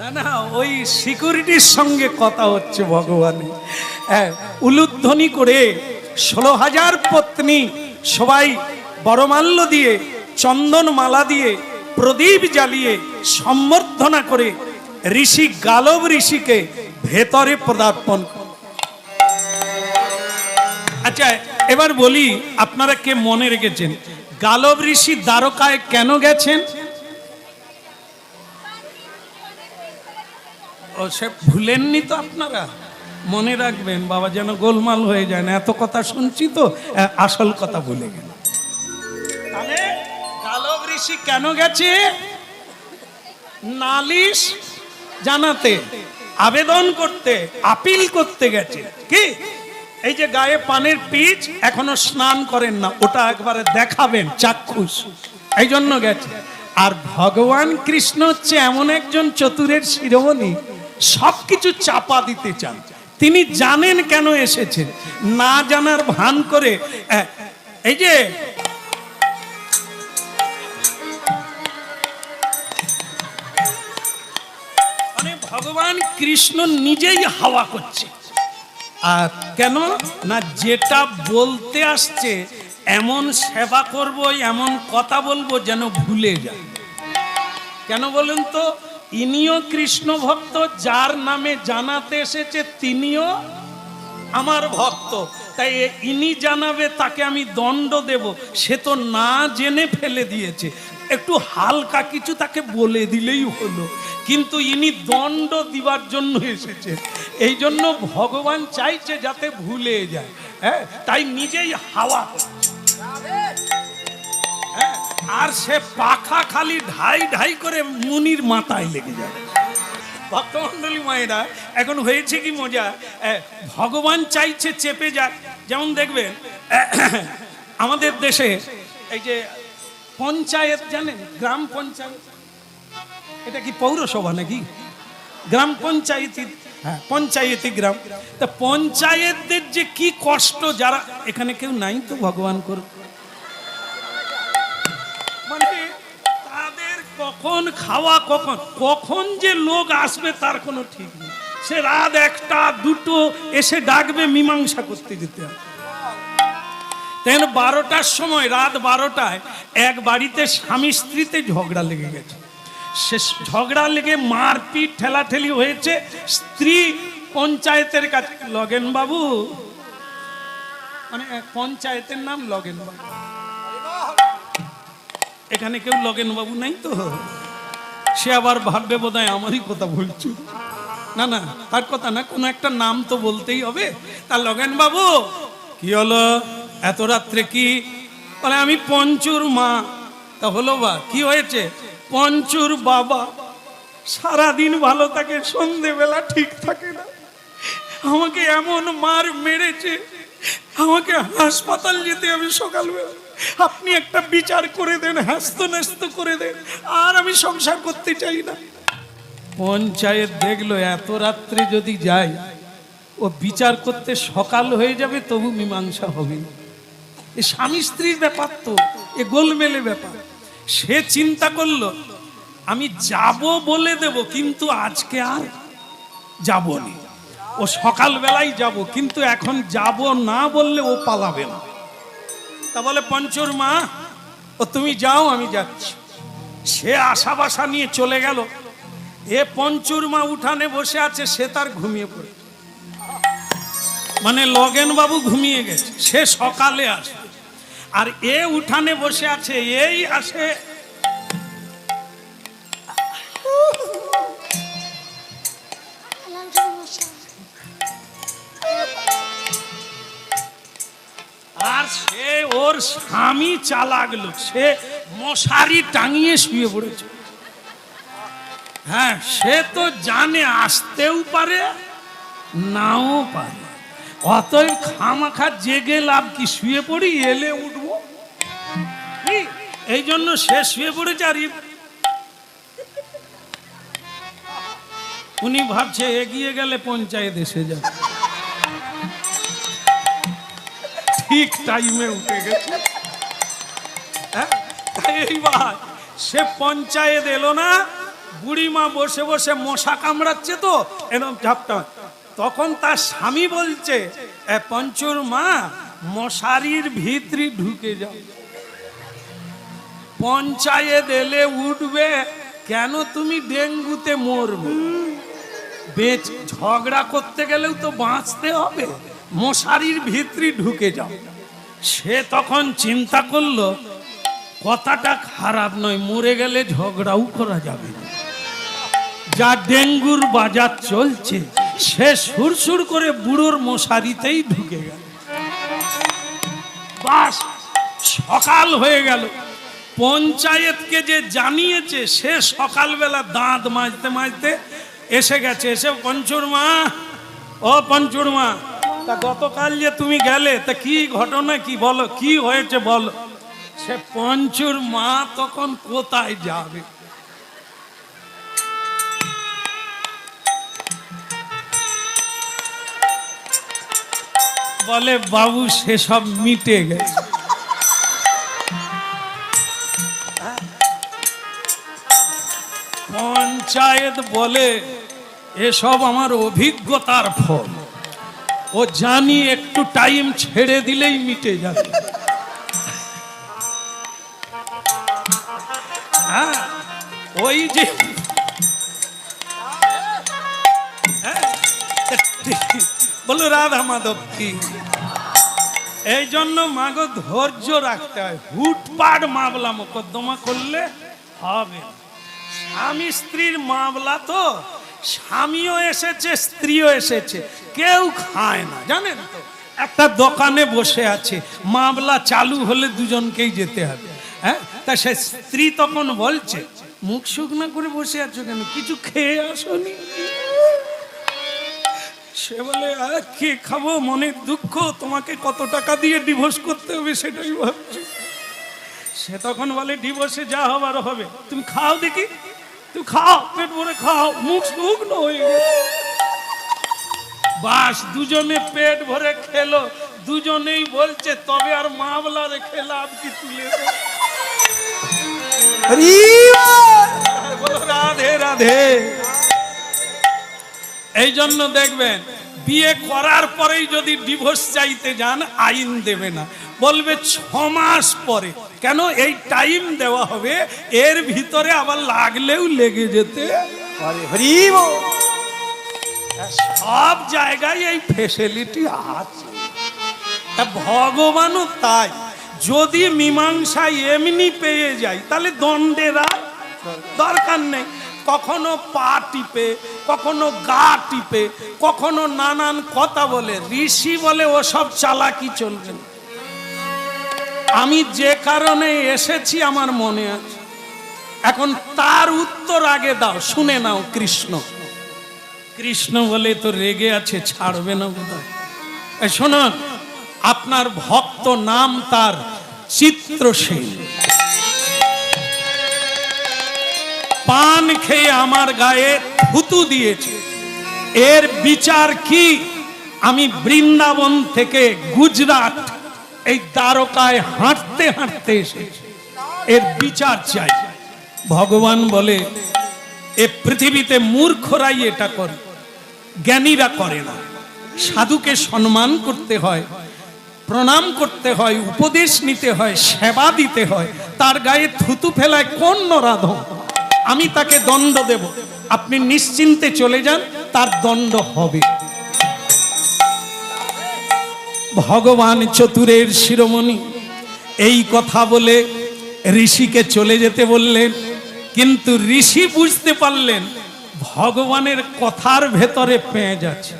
না না, ওই সিকিউরিটির সঙ্গে কথা হচ্ছে ভগবানের হ্যাঁ উলুধ্বনি করে ষোলো হাজার পত্নী সবাই বড়মাল্য দিয়ে চন্দন মালা দিয়ে, প্রদীপ জ্বালিয়ে সম্বর্ধনা করে ঋষি গালব ঋষিকে ভেতরে পদার্পণ আচ্ছা এবার বলি, আপনারা কে মনে রেখেছেন? গালব ঋষি দ্বারকায় কেন গেছেন? ও, সে ভুলেননি তো আপনারা? মনে রাখবেন, বাবা যেন গোলমাল হয়ে যায় না। এত কথা শুনছি তো আসল কথা ভুলে গেল তাহলে গালব ঋষি কেন গেছে? নালিশ জানাতে, আবেদন করতে, আপিল করতে গেছে। কি? এই যে গায়ে পানের পিচ, এখনও স্নান করেন না, ওটা একবারে দেখাবেন, চাক্ষুষ। এই জন্য গেছে। আর ভগবান কৃষ্ণ হচ্ছে এমন একজন চতুরের শিরোমণি সবকিছু চাপা দিতে চান। তিনি জানেন কেন এসেছেন। না জানার ভান করে এই যে ভগবান কৃষ্ণ নিজেই হাওয়া করছে। আর কেন? না যেটা বলতে আসছে, এমন সেবা করব, এমন কথা বলব যেন ভুলে যায়। কেন বলুন তো? ইনিও কৃষ্ণ ভক্ত, যার নামে জানাতে এসেছে তিনিও আমার ভক্ত। তাই ইনি জানাবে, তাকে আমি দণ্ড দেব। সে তো না জেনে ফেলে দিয়েছে। একটু হালকা কিছু তাকে বলে দিলেই হলো। কিন্তু ইনি দণ্ড দিবার জন্য এসেছে। এই জন্য ভগবান চাইছে যাতে ভুলে যায়। হ্যাঁ তাই নিজেই হাওয়া। আর সে পাখা খালি ঢাই ঢাই করে মুনির মাথায় লেগে যায়। ভক্তমণ্ডলী মায়েরা, এখন হয়েছে কি মজা? ভগবান চাইছে চেপে যাক। যেমন দেখবেন, আমাদের দেশে এই যে পঞ্চায়েত, জানেন, গ্রাম পঞ্চায়েত। এটা কি পৌরসভা নাকি? গ্রাম পঞ্চায়েতি হ্যাঁ পঞ্চায়েতি গ্রাম। তা পঞ্চায়েতদের যে কি কষ্ট, যারা এখানে কেউ নাই তো ভগবান করুক। কখন খাওয়া, কখন কখন যে লোক আসবে তার কোনো ঠিক নেই। সে রাত একটা, দুটো, এসে ডাকবে, মীমাংসা করতে যেতে হবে। তেন বারোটার সময়, রাত বারোটায় এক বাড়িতে স্বামী স্ত্রীতে ঝগড়া লেগে গেছে। সে ঝগড়া লেগে মারপিট, ঠেলাঠেলি হয়েছে। স্ত্রী পঞ্চায়েতের কাছে লগেন বাবু মানে পঞ্চায়েতের নাম লগেন বাবু এখানে কেউ লগেন বাবু নাই তো? সে আবার ভাববে বোধ আমারই কথা বলছো। না না, তার কথা না, কোনো একটা নাম তো বলতেই হবে। তা লগেন বাবু, কি হলো? এত রাত্রে কি? বলে, আমি পঞ্চুর মা। তা হলো বা, কি হয়েছে? পঞ্চুর বাবা সারাদিন ভালো থাকে, সন্ধেবেলা ঠিক থাকে না। আমাকে এমন মার মেরেছে, আমাকে হাসপাতাল যেতে হবে সকালবেলা। আপনি একটা বিচার করে দেন হাস্ত ন্যস্ত করে দেন, আর আমি সংসার করতে চাই না। পঞ্চায়েত দেখল, এত রাত্রে যদি যাই, ও বিচার করতে সকাল হয়ে যাবে, তবু মীমাংসা হবে। এ স্বামী স্ত্রীর ব্যাপার তো, এ গোলমেলে ব্যাপার। সে চিন্তা করল, আমি যাব বলে দেব, কিন্তু আজকে আর যাব না। ও সকালবেলায় যাব, কিন্তু এখন যাব না বললে ও পালাবে না। তা বলে, পঞ্চর মা, ও তুমি যাও, আমি যাচ্ছি। সে আশা বাসা নিয়ে চলে গেল। এ পঞ্চুর মা উঠানে বসে আছে, সে তার ঘুমিয়ে পড়ে। মানে লগেন বাবু ঘুমিয়ে গেছে, সে সকালে আসে। আর এ উঠানে বসে আছে, এই আসে ওর স্বামী চালাক লোক। সে মশারি টাঙিয়ে শুয়ে পড়েছে। হ্যাঁ সে তো জানে আসতেও পারে, নাও পারে। অতএব খামাখা জেগে লাভ কি? শুয়ে পড়ি, এলে উঠবো। এই জন্য সে শুয়ে পড়েছে আর উনি ভাবছে এগিয়ে গেলে পঞ্চায়েত এসে যাবে। ঠিক টাইমে উঠে গেছে। হ্যাঁ? এইবার সে পঞ্চায়েত এলো না বুড়িমা বসে বসে মশা কামড়াচ্ছে তো এরকম ঝাপটা তখন তার স্বামী বলছে "এ, পঞ্চুর মা মশারির ভিতরে ঢুকে যাও। পঞ্চায়েত এলে উঠবে কেন তুমি ডেঙ্গুতে মরবে? বেচ ঝগড়া করতে গেলেও তো বাঁচতে হবে। মশারির ভিতরে ঢুকে যাও। সে তখন চিন্তা করল, কথাটা খারাপ নয়, মরে গেলে ঝগড়াও করা যাবে যা ডেঙ্গুর বাজার চলছে, সে সুরসুর করে বুড়োর মশারিতেই ঢুকে গেল। সকাল হয়ে গেল। পঞ্চায়েতকে যে জানিয়েছে, সে সকালবেলা দাঁত মাজতে মাজতে এসে গেছে। এসে, পঞ্চুর মা, ও পঞ্চুর মা তা গতকাল যে তুমি গেলে, তা কি ঘটনা কি বলো? কি হয়েছে বলো? সে পঞ্চুর মা তখন কোথায় যাবে? বলে, বাবু সেসব মিটে গেছে। পঞ্চায়েত বলে, এসব আমার অভিজ্ঞতার ফল। ও জানি একটু টাইম ছেড়ে দিলেই মিটে যাবে। হ্যাঁ ওই যে বলো রাধা মাধব কি? এই জন্য মাগো ধৈর্য রাখতে হয়। হুটপাট মামলা মোকদ্দমা করলে হবে। স্বামী স্ত্রীর মামলা তো স্বামীও এসেছে স্ত্রীও এসেছে কেউ খায় না জানেন তো? একটা দোকানে বসে আছে মামলা চালু হলে দুজনকেই যেতে হবে হ্যাঁ? তা সে স্ত্রী তখন বলছে মুখ শুকনা করে বসে আছো কেন? কিছু খেয়ে আসনি? সে বলে "আহ, কি খাব? মনের দুঃখ তোমাকে কত টাকা দিয়ে ডিভোর্স করতে হবে সেটাই ভাবছি। সে তখন বলে ডিভোর্সে যা হবার হবে তুমি খাও দেখি। তুমি খাও পেট ভরে খাও মুখ শুকনো হয়ে গেছে। বাস দুজনে পেট ভরে খেলো। দুজনেই বলছে তবে আর মামলা রেখে লাভ কি তুলে রাধে রাধে। এই জন্য দেখবেন বিয়ে করার পরেই যদি ডিভোর্স চাইতে যান আইন দেবে না। বলবে ছ মাস পরে কেন এই টাইম দেওয়া হবে? এর ভিতরে আবার লাগলেও লেগে যেতে সব জায়গায় এই ফেসিলিটি আছে। ভগবানও তাই। যদি মীমাংসা এমনি পেয়ে যায়, তাহলে দণ্ডের আর দরকার নেই। কখনো পা টিপে, কখনো গা টিপে, কখনো নানান কথা বলে। ঋষি বলে, ওসব চালাকি চলবে না। আমি যে কারণে এসেছি, আমার মনে আছে। এখন তার উত্তর আগে দাও, শুনে নাও কৃষ্ণ। কৃষ্ণ বলে তো রেগে আছে, ছাড়বে না বোধ শোনুন, আপনার ভক্ত নাম তার চিত্রশীল। পান খেয়ে আমার গায়ে থুতু দিয়েছে। এর বিচার কি? আমি বৃন্দাবন থেকে গুজরাট এই দ্বারকায় হাঁটতে হাঁটতে এসেছি এর বিচার চাই। ভগবান বলে, এ পৃথিবীতে মূর্খরাই এটা করে, জ্ঞানীরা করে না। সাধুকে সম্মান করতে হয়, প্রণাম করতে হয়, উপদেশ নিতে হয়, সেবা দিতে হয়, তার গায়ে থুতু ফেলায় কোন নরাধম আমি তাকে দণ্ড দেব। আপনি নিশ্চিন্তে চলে যান, তার দণ্ড হবে। ভগবান চতুরের শিরোমণি। এই কথা বলে ঋষিকে চলে যেতে বললেন, কিন্তু ঋষি বুঝতে পারলেন ভগবানের কথার ভেতরে পেঁয়াজ আছে।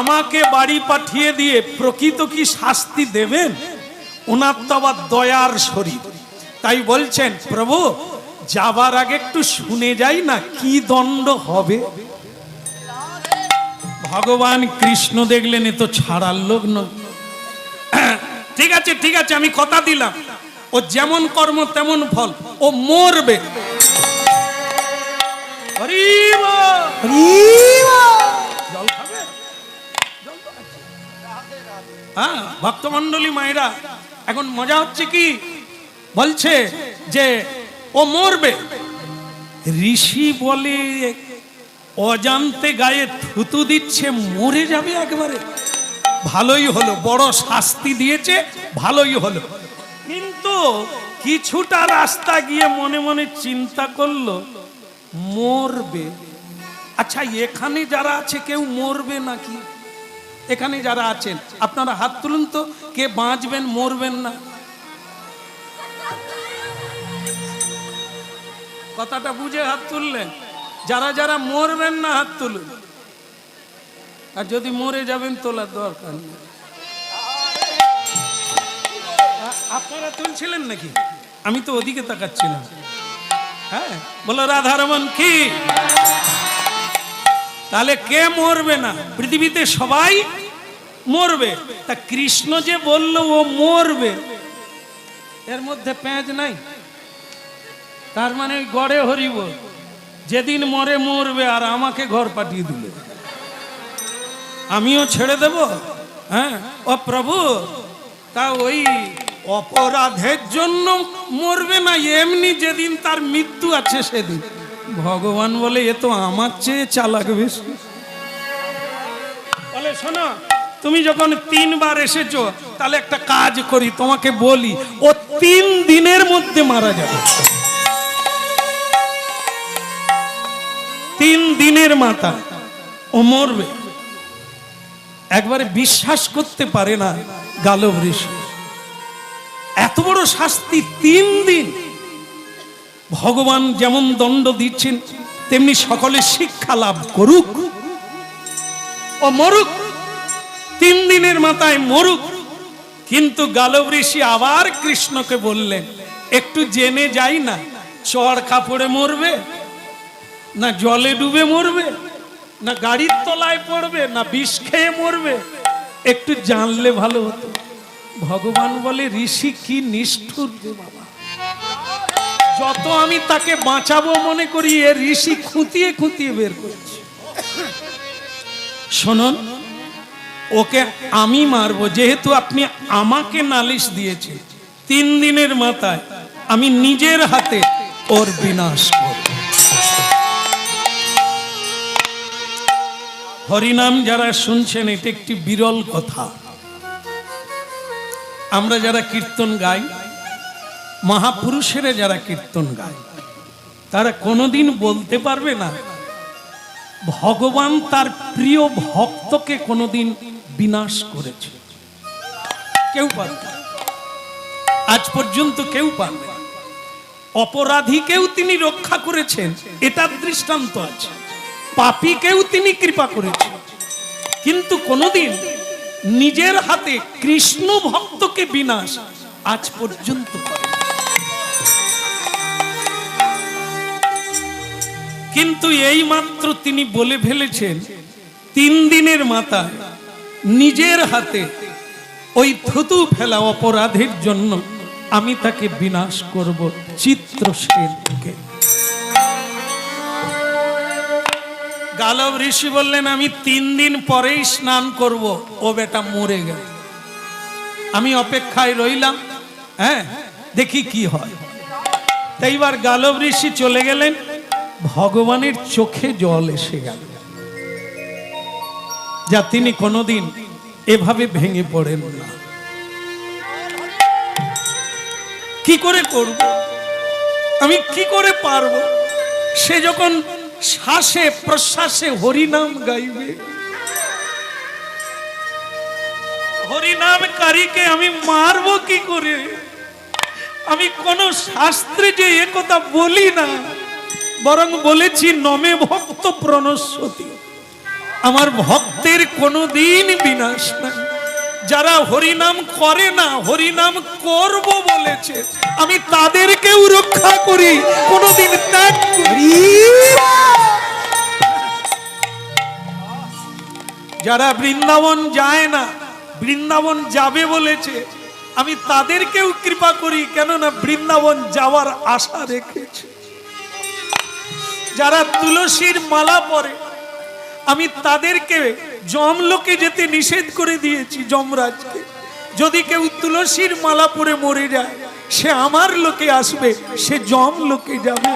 আমাকে বাড়ি পাঠিয়ে দিয়ে প্রকৃত কি শাস্তি দেবেন? ওনার তো আবার দয়ার শরীর। তাই বলছেন, প্রভু, যাবার আগে একটু শুনে যাই না কি দণ্ড হবে? ভগবান কৃষ্ণ দেখলেন এ তো ছাড়ার লোক নয়। ঠিক আছে ঠিক আছে আমি কথা দিলাম। ও যেমন কর্ম তেমন ফল। ও মরবে। হ্যাঁ ভক্তমন্ডলী মায়েরা এখন মজা হচ্ছে কি? বলছে যে ও মরবে। ঋষি বলে অজান্তে গায়ে থুতু দিচ্ছে, মরে যাবে একবারে। ভালোই হলো, বড় শাস্তি দিয়েছে, ভালোই হলো। কিন্তু কিছুটা রাস্তা গিয়ে মনে মনে চিন্তা করল, মরবে। আচ্ছা এখানে যারা আছে, কেউ মরবে নাকি? এখানে যারা আছেন, আপনারা হাত তুলুন তো, কে বাঁচবেন, মরবেন না? কথাটা বুঝে হাত তুললেন। যারা যারা মরবেন না হাত তুলুন। আর যদি মরে যাবেন, তোলার দরকার আপনারা তুলছিলেন নাকি? আমি তো ওদিকে তাকাচ্ছিলাম। হ্যাঁ বলো, রাধারমন কি? তাহলে কে মরবে না? পৃথিবীতে সবাই মরবে। তা কৃষ্ণ যে বলল, ও মরবে। এর মধ্যে প্যাঁচ নাই। তার মানে গড়ে হরিব যেদিন মরে মরবে আর আমাকে ঘর পাঠিয়ে দিলে। আমিও ছেড়ে দেব হ্যাঁ? ও প্রভু, তা ওই অপরাধের জন্য মরবে না, এমনি যেদিন তার মৃত্যু আছে সেদিন। ভগবান বলে, এ তো আমার চেয়ে চালাক বেশি। বলে, শোনো, তুমি যখন তিনবার এসেছ, তাহলে একটা কাজ করি, তোমাকে বলি, ও তিন দিনের মধ্যে মারা যাবে। তিন দিনের মাথা ও মরবে। একবারে বিশ্বাস করতে পারে না গালব ঋষি। এত বড় শাস্তি তিন দিন। ভগবান যেমন দণ্ড দিচ্ছেন, তেমনি সকলে শিক্ষা লাভ করুক ও মরুক। তিন দিনের মাথায় মরুক। কিন্তু গালব ঋষি আবার কৃষ্ণকে বললেন, একটু জেনে যাই না চড় কাপড়ে মরবে? না জলে ডুবে মরবে, না গাড়ির তলায় পড়বে, না বিষ খেয়ে মরবে। একটু জানলে ভালো হতো। ভগবান বলে, ঋষি কি নিষ্ঠুর যত আমি তাকে বাঁচাবো মনে করি, এ ঋষি খুঁতিয়ে খুঁতিয়ে বের করছে। শুনুন, ওকে আমি মারবো, যেহেতু আপনি আমাকে নালিশ দিয়েছেন। তিন দিনের মাথায় আমি নিজের হাতে ওর বিনাশ করব। হরিনাম যারা শুনছেন, এটা একটি বিরল কথা আমরা যারা কীর্তন গাই, মহাপুরুষেরা যারা কীর্তন গায়, তারা কোনোদিন বলতে পারবে না, ভগবান তার প্রিয় ভক্তকে কোনোদিন বিনাশ করেছে কেউ পারবে। আজ পর্যন্ত কেউ পারবে। অপরাধীকেও তিনি রক্ষা করেছেন, এটার দৃষ্টান্ত আছে পাপীকেও তিনি কৃপা করেছেন। কিন্তু কোনোদিন নিজের হাতে কৃষ্ণ ভক্তকে বিনাশ আজ পর্যন্ত কিন্তু এই মাত্র তিনি বলে ফেলেছেন, তিন দিনের মাথায় নিজের হাতে ওই থুতু ফেলা অপরাধের জন্য আমি তাকে বিনাশ করব চিত্রসেনকে। গালব ঋষি বললেন, আমি তিন দিন পরেই স্নান করব। ও বেটা মরে গেল। আমি অপেক্ষায় রইলাম। হ্যাঁ দেখি কি হয়। তাই এইবার গালব ঋষি চলে গেলেন। ভগবানের চোখে জল এসে গেল। যা তিনি কোনোদিন এভাবে ভেঙে পড়েন না। কি করে করব? আমি কি করে পারব? সে যখন শ্বাসে, প্রশ্বাসে হরিনাম গাইবে। হরিনামকারীকে আমি মারবো কি করে? আমি কোন শাস্ত্রে যে এ কথা বলি না, বরং বলেছি, নমে ভক্ত প্রণস্বতী আমার ভক্তের কোনোদিন বিনাশ নাই। যারা হরিনাম করে না, হরিনাম করব বলেছে, আমি তাদেরকেও রক্ষা করি, কোনোদিন ত্যাগ করি। যারা বৃন্দাবন যায় না, বৃন্দাবন যাবে বলেছে, আমি তাদেরকেও কৃপা করি, কেননা বৃন্দাবন যাওয়ার আশা রেখেছে। যারা তুলসীর মালা পরে, আমি তাদেরকে জমলোকে যেতে নিষেধ করে দিয়েছি যমরাজকে। যদি কেউ তুলসীর মালা পরে মরে যায়, সে আমার লোকে আসবে, সে জম লোকে যাবে